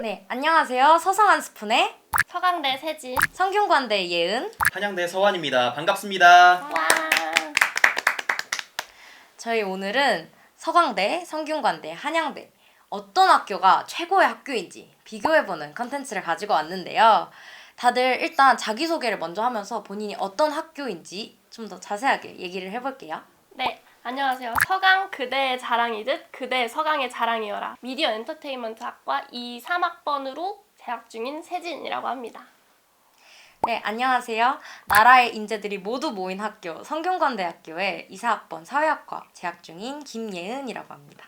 네, 안녕하세요. 서성한 스푼의 서강대 세진. 성균관대 예은. 한양대 서환입니다. 반갑습니다. 와. 저희 오늘은 서강대, 성균관대, 한양대 어떤 학교가 최고의 학교인지 비교해보는 컨텐츠를 가지고 왔는데요. 다들 일단 자기소개를 먼저 하면서 본인이 어떤 학교인지 좀 더 자세하게 얘기를 해볼게요. 네. 안녕하세요. 서강 그대의 자랑이듯 그대 서강의 자랑이어라. 미디어 엔터테인먼트 학과 2, 3학번으로 재학 중인 세진이라고 합니다. 네, 안녕하세요. 나라의 인재들이 모두 모인 학교 성균관대학교의 이사학번 사회학과 재학 중인 김예은이라고 합니다.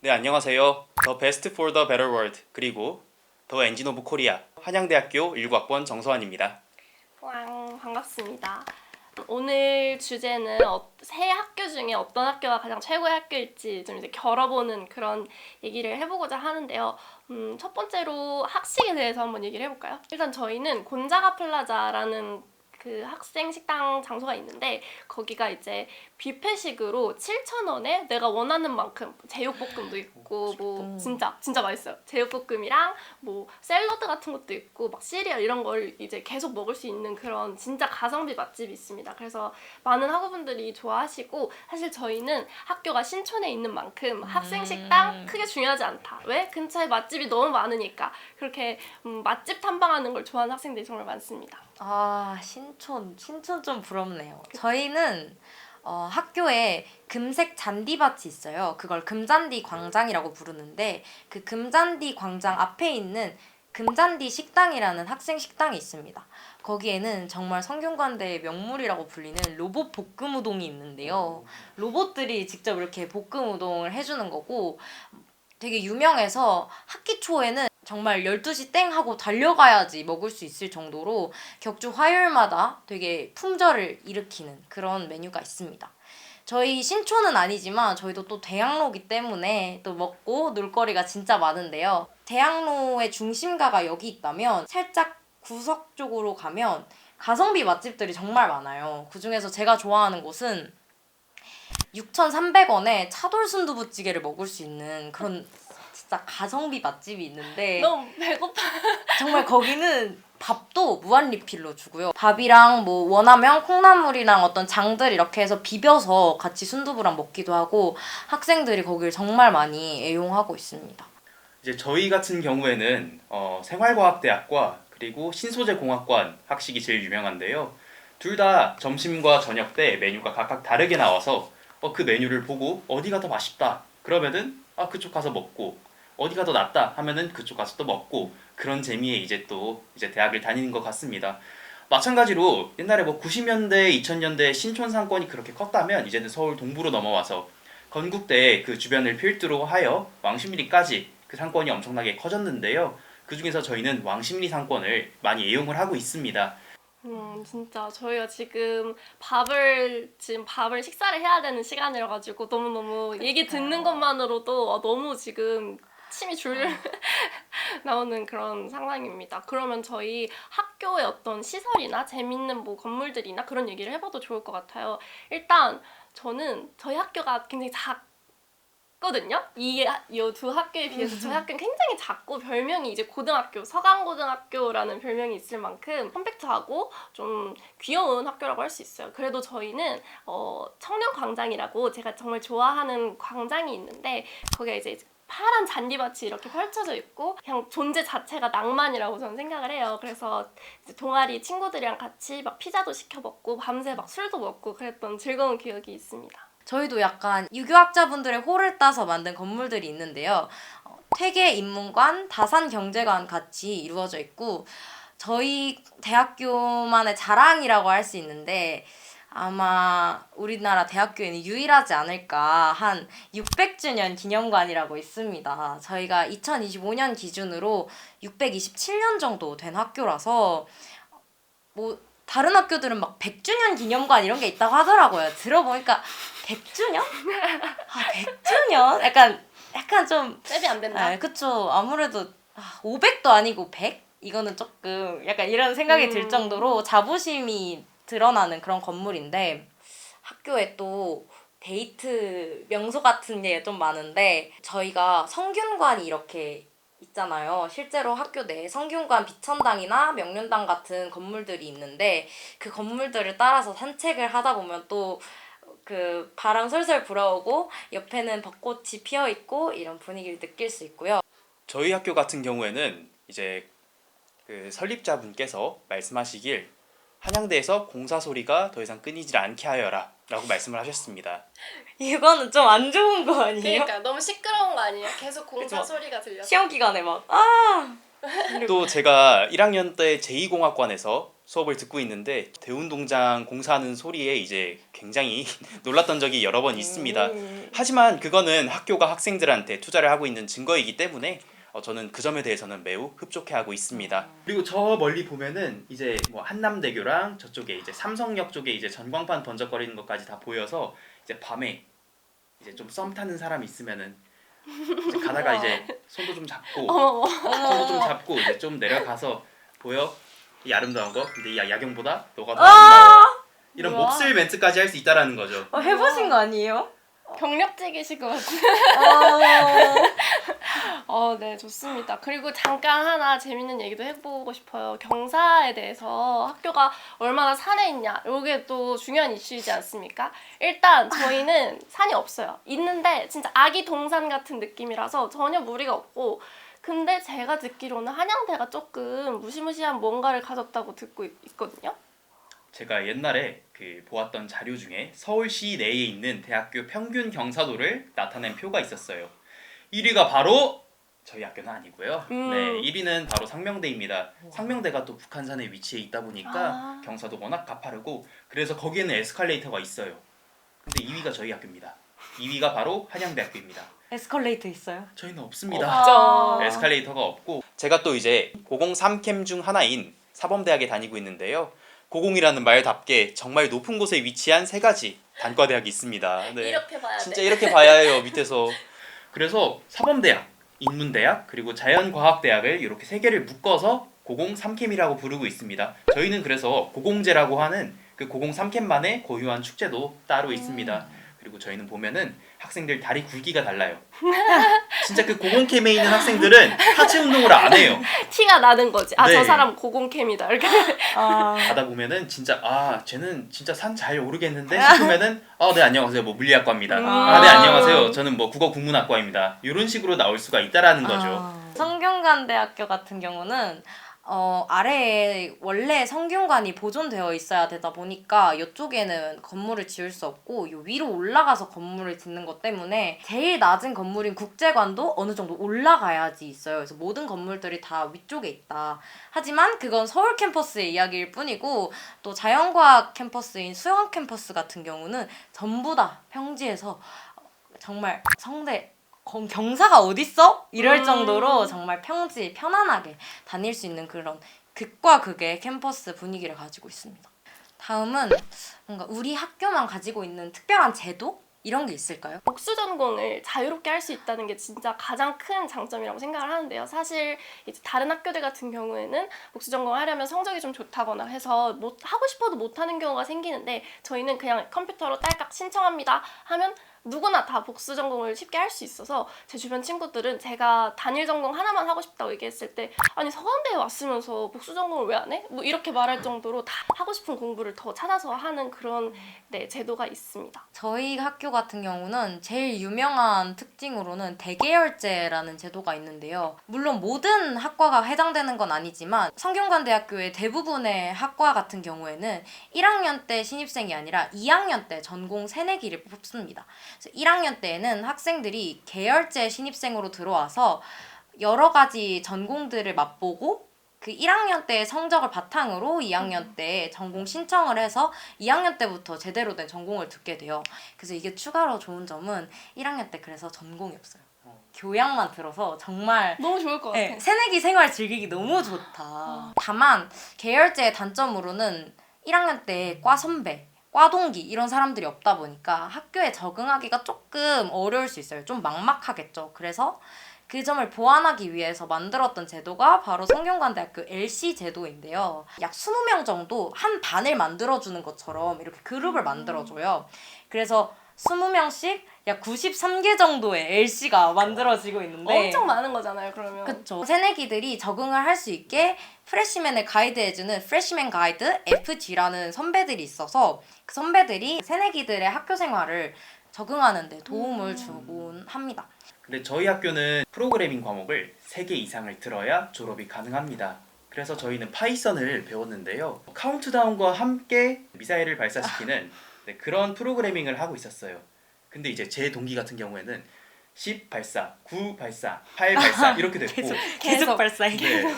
네, 안녕하세요. 더 베스트 for the better world 그리고 더 엔진 오브 코리아 한양대학교 19학번 정서환입니다. 왕 반갑습니다. 오늘 주제는 어, 세 학교 중에 어떤 학교가 가장 최고의 학교일지 좀 이제 결어보는 그런 얘기를 해보고자 하는데요. 음, 첫 번째로 학식에 대해서 한번 얘기를 해볼까요? 일단 저희는 곤자가 플라자라는 그 학생 식당 장소가 있는데 거기가 이제 뷔페식으로 7,000원에 내가 원하는 만큼 제육볶음도 있고 뭐 음. 진짜 진짜 맛있어요. 제육볶음이랑 뭐 샐러드 같은 것도 있고 막 시리얼 이런 걸 이제 계속 먹을 수 있는 그런 진짜 가성비 맛집이 있습니다. 그래서 많은 학우분들이 좋아하시고 사실 저희는 학교가 신촌에 있는 만큼 학생 식당 크게 중요하지 않다. 왜? 근처에 맛집이 너무 많으니까 그렇게 음, 맛집 탐방하는 걸 좋아하는 학생들이 정말 많습니다. 아 신촌 신촌 좀 부럽네요. 저희는 어, 학교에 금색 잔디밭이 있어요. 그걸 금잔디 광장이라고 부르는데 그 금잔디 광장 앞에 있는 금잔디 식당이라는 학생 식당이 있습니다. 거기에는 정말 성균관대의 명물이라고 불리는 로봇 볶음 우동이 있는데요. 로봇들이 직접 이렇게 볶음 우동을 해주는 거고 되게 유명해서 학기 초에는 정말 12시 땡 하고 달려가야지 먹을 수 있을 정도로 격주 화요일마다 되게 품절을 일으키는 그런 메뉴가 있습니다. 저희 신촌은 아니지만 저희도 또 대학로기 때문에 또 먹고 놀거리가 진짜 많은데요. 대학로의 중심가가 여기 있다면 살짝 구석 쪽으로 가면 가성비 맛집들이 정말 많아요. 그 중에서 제가 좋아하는 곳은 6,300원에 차돌 순두부찌개를 먹을 수 있는 그런 진짜 가성비 맛집이 있는데 너무 배고파. 정말 거기는 밥도 무한 리필로 주고요. 밥이랑 뭐 원하면 콩나물이랑 어떤 장들 이렇게 해서 비벼서 같이 순두부랑 먹기도 하고 학생들이 거기를 정말 많이 애용하고 있습니다. 이제 저희 같은 경우에는 어, 생활과학대학과 그리고 신소재공학관 학식이 제일 유명한데요. 둘 다 점심과 저녁 때 메뉴가 각각 다르게 나와서 어, 그 메뉴를 보고 어디가 더 맛있다 그러면은 아 그쪽 가서 먹고 어디가 더 낫다 하면은 그쪽 가서 또 먹고 그런 재미에 이제 또 이제 대학을 다니는 것 같습니다. 마찬가지로 옛날에 뭐 90년대, 2000년대 신촌 상권이 그렇게 컸다면 이제는 서울 동부로 넘어와서 건국대 그 주변을 필두로 하여 왕십리까지 그 상권이 엄청나게 커졌는데요. 그 중에서 저희는 왕십리 상권을 많이 애용을 하고 있습니다. 음 진짜 저희가 지금 밥을 지금 밥을 식사를 해야 되는 시간이라 가지고 너무 너무 얘기 듣는 것만으로도 어, 너무 지금 침이 줄줄 나오는 그런 상황입니다. 그러면 저희 학교의 어떤 시설이나 재밌는 뭐 건물들이나 그런 얘기를 해봐도 좋을 것 같아요. 일단 저는 저희 학교가 굉장히 작 거든요. 이두 학교에 비해서 저희 학교는 굉장히 작고 별명이 이제 고등학교 서강고등학교라는 별명이 있을 만큼 컴팩트하고 좀 귀여운 학교라고 할 수 있어요. 그래도 저희는 어, 청년 광장이라고 제가 정말 좋아하는 광장이 있는데 거기가 이제 파란 잔디밭이 이렇게 펼쳐져 있고 그냥 존재 자체가 낭만이라고 저는 생각을 해요. 그래서 동아리 친구들이랑 같이 막 피자도 시켜 먹고 밤새 막 술도 먹고 그랬던 즐거운 기억이 있습니다. 저희도 약간 유교학자분들의 호를 따서 만든 건물들이 있는데요. 어, 퇴계 인문관, 다산 경제관 같이 이루어져 있고 저희 대학교만의 자랑이라고 할 수 있는데 아마 우리나라 대학교에는 유일하지 않을까 한 600주년 기념관이라고 있습니다. 저희가 2025년 기준으로 627년 정도 된 학교라서 뭐 다른 학교들은 막 100주년 기념관 이런 게 있다고 하더라고요. 들어보니까 100주년? 아, 100주년? 약간 약간 좀 잽이 안 된다. 아, 그쵸. 아무래도 아, 500도 아니고 100? 이거는 조금 약간 이런 생각이 음. 들 정도로 자부심이 드러나는 그런 건물인데 학교에 또 데이트 명소 같은 게 좀 많은데 저희가 성균관이 이렇게 있잖아요. 실제로 학교 내에 성균관 비천당이나 명륜당 같은 건물들이 있는데 그 건물들을 따라서 산책을 하다 보면 또 그 바람 솔솔 불어오고 옆에는 벚꽃이 피어 있고 이런 분위기를 느낄 수 있고요. 저희 학교 같은 경우에는 이제 그 설립자분께서 말씀하시길 한양대에서 공사 소리가 더 이상 끊이질 않게 하여라 라고 말씀을 하셨습니다. 이거는 좀 안 좋은 거 아니에요? 그러니까 너무 시끄러운 거 아니에요? 계속 공사 그죠. 소리가 들려서. 시험 기간에 막 아. 또 제가 1학년 때 제2공학관에서 수업을 듣고 있는데 대운동장 공사하는 소리에 이제 굉장히 놀랐던 적이 여러 번 있습니다. 음. 하지만 그거는 학교가 학생들한테 투자를 하고 있는 증거이기 때문에 어, 저는 그 점에 대해서는 매우 흡족해하고 있습니다. 그리고 저 멀리 보면은 이제 뭐 한남대교랑 저쪽에 이제 삼성역 쪽에 이제 전광판 번쩍거리는 것까지 다 보여서 이제 밤에 이제 좀 썸 타는 사람 있으면은 이제 가다가 이제 손도 좀 잡고 손도 좀 잡고 이제 좀 내려가서 보여 이 아름다운 거 근데 이 야경보다 너가 더 아! 아름다워 이런 뭐야? 몹쓸 멘트까지 할 수 있다라는 거죠. 어, 해보신 거 아니에요? 어. 어, 네, 좋습니다. 그리고 잠깐 하나 재밌는 얘기도 해보고 싶어요. 경사에 대해서 학교가 얼마나 산에 있냐. 이게 또 중요한 이슈이지 않습니까? 일단 저희는 산이 없어요. 있는데 진짜 아기 동산 같은 느낌이라서 전혀 무리가 없고 근데 제가 듣기로는 한양대가 조금 무시무시한 뭔가를 가졌다고 듣고 있, 있거든요. 제가 옛날에 그 보았던 자료 중에 서울시 내에 있는 대학교 평균 경사도를 나타낸 표가 있었어요. 1위가 바로 저희 학교는 아니고요. 음. 네, 1위는 바로 상명대입니다. 상명대가 또 북한산에 위치해 있다 보니까 아. 경사도 워낙 가파르고 그래서 거기에는 에스컬레이터가 있어요. 근데 2위가 저희 학교입니다. 2위가 바로 한양대학교입니다. 에스컬레이터 있어요? 저희는 없습니다. 아. 에스컬레이터가 없고 제가 또 이제 003 캠 중 하나인 사범대학에 다니고 있는데요. 고공이라는 말답게 정말 높은 곳에 위치한 세 가지 단과대학이 있습니다. 네. 이렇게 봐야 진짜 돼. 이렇게 봐야 해요 밑에서. 그래서 사범대학, 인문대학 그리고 자연과학대학을 이렇게 세 개를 묶어서 003캠이라고 부르고 있습니다. 저희는 그래서 고공제라고 하는 그 003캠만의 고유한 축제도 따로 있습니다. 그리고 저희는 보면은 학생들 다리 굵기가 달라요. 진짜 그 고공캠에 있는 학생들은 하체 운동을 안 해요. 티가 나는 거지. 아, 네. 저 사람 고공캠이다. 이렇게. 아. 가다 보면은 진짜 아 쟤는 진짜 산 잘 오르겠는데 싶으면은 아네 안녕하세요 뭐 물리학과입니다. 음. 아네 안녕하세요 저는 뭐 국어 국문학과입니다. 이런 식으로 나올 수가 있다라는 거죠. 아. 성균관대학교 같은 경우는 어, 아래에 원래 성균관이 보존되어 있어야 되다 보니까 이쪽에는 건물을 지을 수 없고 요 위로 올라가서 건물을 짓는 것 때문에 제일 낮은 건물인 국제관도 어느 정도 올라가야지 있어요. 그래서 모든 건물들이 다 위쪽에 있다. 하지만 그건 서울 캠퍼스의 이야기일 뿐이고 또 자연과학 캠퍼스인 수영 캠퍼스 같은 경우는 전부 다 평지에서 정말 성대 경- 경사가 어딨어? 이럴 음. 정도로 정말 평지 편안하게 다닐 수 있는 그런 극과 극의 캠퍼스 분위기를 가지고 있습니다. 다음은 뭔가 우리 학교만 가지고 있는 특별한 제도 이런 게 있을까요? 복수 전공을 자유롭게 할 수 있다는 게 진짜 가장 큰 장점이라고 생각을 하는데요. 사실 이제 다른 학교들 같은 경우에는 복수 전공을 하려면 성적이 좀 좋다거나 해서 못 하고 싶어도 못 하는 경우가 생기는데 저희는 그냥 컴퓨터로 딸깍 신청합니다 하면 누구나 다 복수 전공을 쉽게 할 수 있어서 제 주변 친구들은 제가 단일 전공 하나만 하고 싶다고 얘기했을 때 아니 서강대에 왔으면서 복수 전공을 왜 안 해? 뭐 이렇게 말할 정도로 다 하고 싶은 공부를 더 찾아서 하는 그런 네, 제도가 있습니다. 저희 학교 같은 경우는 제일 유명한 특징으로는 대계열제라는 제도가 있는데요. 물론 모든 학과가 해당되는 건 아니지만 성균관대학교의 대부분의 학과 같은 경우에는 1학년 때 신입생이 아니라 2학년 때 전공 새내기를 뽑습니다. 그래서 1학년 때에는 학생들이 계열제 신입생으로 들어와서 여러 가지 전공들을 맛보고 그 1학년 때의 성적을 바탕으로 2학년 때 전공 신청을 해서 2학년 때부터 제대로 된 전공을 듣게 돼요. 그래서 이게 추가로 좋은 점은 1학년 때 그래서 전공이 없어요. 교양만 들어서 정말 너무 좋을 것 같아. 네, 새내기 생활 즐기기 너무 좋다. 다만 계열제의 단점으로는 1학년 때 과 선배, 과 동기 이런 사람들이 없다 보니까 학교에 적응하기가 조금 어려울 수 있어요. 좀 막막하겠죠. 그래서 그 점을 보완하기 위해서 만들었던 제도가 바로 성균관대학교 LC 제도인데요. 약 20명 정도 한 반을 만들어주는 것처럼 이렇게 그룹을 만들어줘요. 그래서 20명씩 약 93개 정도의 LC가 만들어지고 있는데 엄청 많은 거잖아요. 그러면. 그쵸. 새내기들이 적응을 할 수 있게 프레시맨을 가이드해주는 프레시맨 가이드 FG라는 선배들이 있어서 그 선배들이 새내기들의 학교 생활을 적응하는 데 도움을 주곤 합니다. 근데 저희 학교는 프로그래밍 과목을 3개 이상을 들어야 졸업이 가능합니다. 그래서 저희는 파이썬을 배웠는데요. 카운트다운과 함께 미사일을 발사시키는 네, 그런 프로그래밍을 하고 있었어요. 근데 이제 제 동기 같은 경우에는 10 발사, 9 발사, 8 발사 이렇게 됐고 계속 발사해. 네.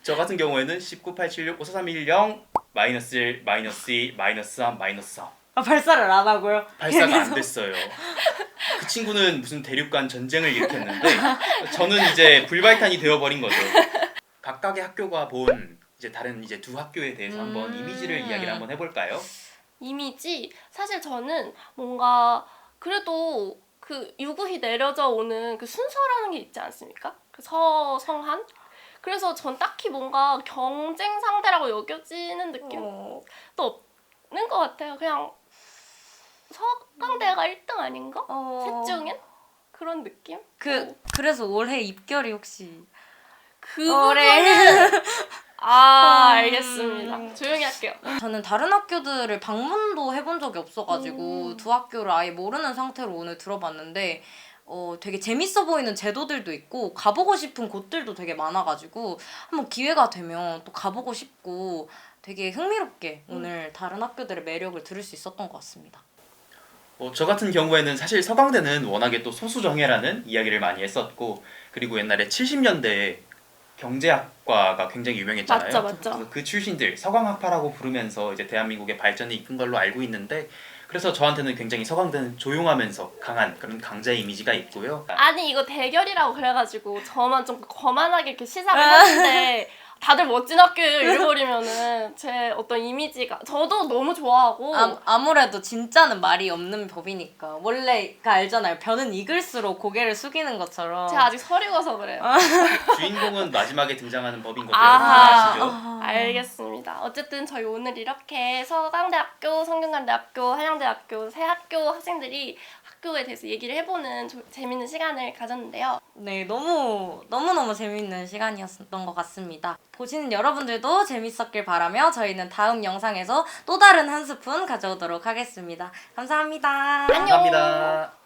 저 같은 경우에는 19, 8, 7, 6, 5, 4, 3, 2, 1, 0 마이너스 1, 마이너스 2, 마이너스 3, 마이너스 4 아, 발사를 안 하고요. 발사가 안 됐어요. 그 친구는 무슨 대륙간 전쟁을 일으켰는데 저는 이제 불발탄이 되어버린 거죠. 각각의 학교가 본 이제 다른 이제 두 학교에 대해서 한번 음. 이미지를 이야기를 한번 해볼까요? 이미지 사실 저는 뭔가 그래도 그 유구히 내려져 오는 그 순서라는 게 있지 않습니까? 그 서성한 그래서 전 딱히 뭔가 경쟁 상대라고 여겨지는 느낌도 어, 없는 것 같아요. 그냥 서강대가 1등 아닌가? 어, 셋 중엔 그런 느낌? 그 그래서 올해 입결이 혹시 그 올해 부분은 아 음. 알겠습니다. 조용히 할게요. 저는 다른 학교들을 방문도 해본 적이 없어가지고 음. 두 학교를 아예 모르는 상태로 오늘 들어봤는데 어, 되게 재밌어 보이는 제도들도 있고 가보고 싶은 곳들도 되게 많아가지고 한번 기회가 되면 또 가보고 싶고 되게 흥미롭게 음. 오늘 다른 학교들의 매력을 들을 수 있었던 것 같습니다. 어, 저 같은 경우에는 사실 서강대는 워낙에 또 소수정예라는 이야기를 많이 했었고 그리고 옛날에 70년대에 경제학과가 굉장히 유명했잖아요. 맞죠, 맞죠. 그래서 그 출신들 서강학파라고 부르면서 이제 대한민국의 발전에 이끈 걸로 알고 있는데 그래서 저한테는 굉장히 서강대는 조용하면서 강한 그런 강자 이미지가 있고요. 아니 이거 대결이라고 그래가지고 저만 좀 거만하게 이렇게 시작을 했는데 다들 멋진 학교를 잃어버리면은 제 어떤 이미지가 저도 너무 좋아하고 아, 아무래도 진짜는 말이 없는 법이니까 원래 그 알잖아요. 변은 익을수록 고개를 숙이는 것처럼 제가 아직 서리고서 그래요. 주인공은 마지막에 등장하는 법인 거 아하. 여러분 아시죠? 아. 알겠습니다. 어쨌든 저희 오늘 이렇게 서강대학교, 성균관대학교, 한양대학교 세 학교 학생들이 학교에 대해서 얘기를 해보는 조- 재밌는 시간을 가졌는데요. 네, 너무 너무 너무 재밌는 시간이었던 것 같습니다. 보시는 여러분들도 재밌었길 바라며 저희는 다음 영상에서 또 다른 한 스푼 가져오도록 하겠습니다. 감사합니다. 안녕. 감사합니다.